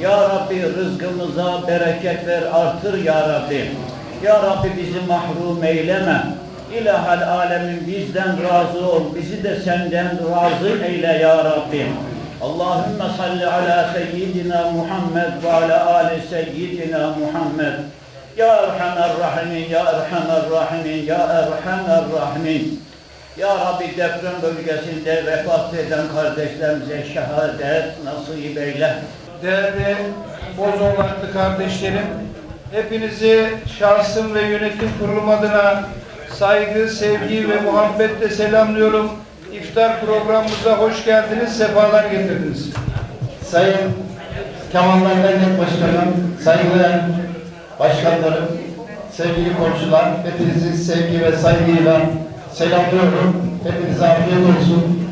Ya Rabbi rızkımıza bereket ver, artır Ya Rabbi. Ya Rabbi bizi mahrum eyleme. İlahal alemin bizden razı ol, bizi de senden razı eyle Ya Rabbi. Allahümme salli ala seyyidina Muhammed ve ala ali seyyidina Muhammed. Ya Erhamer Rahimin, Ya Erhamer Rahimin, Ya Erhamer Rahimin. Ya Rabbi deprem bölgesinde vefat eden kardeşlerimize şehadet nasip eyle. Değerli Bozovaklı kardeşlerim, hepinizi şahsım ve yönetim kurulum adına saygı, sevgi ve muhabbetle selamlıyorum. İftar programımıza hoş geldiniz, sefalar getirdiniz. Sayın Kemal'dan Dernek Başkanım, saygıdeğer başkanlarım, sevgili komşular, hepinizi sevgi ve saygıyla selamlıyorum. Hepinize afiyet olsun.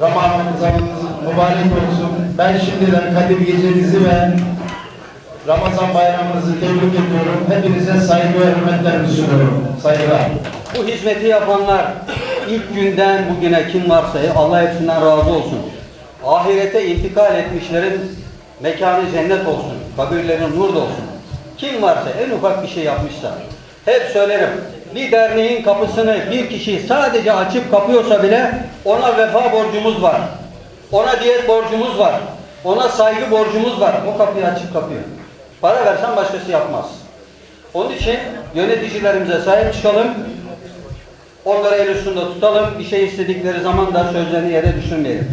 Ramazanınız mübarek olsun. Ben şimdiden Kadir Gecenizi ve Ramazan bayramınızı tebrik ediyorum. Hepinize saygı ve hürmetlerimi sunuyorum. Saygılar. Bu hizmeti yapanlar ilk günden bugüne kim varsa Allah hepsinden razı olsun. Ahirete intikal etmişlerin mekanı cennet olsun. Kabirlerin nur olsun. Kim varsa en ufak bir şey yapmışsa hep söylerim. Bir derneğin kapısını bir kişi sadece açıp kapıyorsa bile ona vefa borcumuz var. Ona diyet borcumuz var. Ona saygı borcumuz var. O kapıyı açıp kapıyor. Para versen başkası yapmaz. Onun için yöneticilerimize sahip çıkalım. Onları el üstünde tutalım. Bir şey istedikleri zaman da sözlerini yere düşürmeyelim.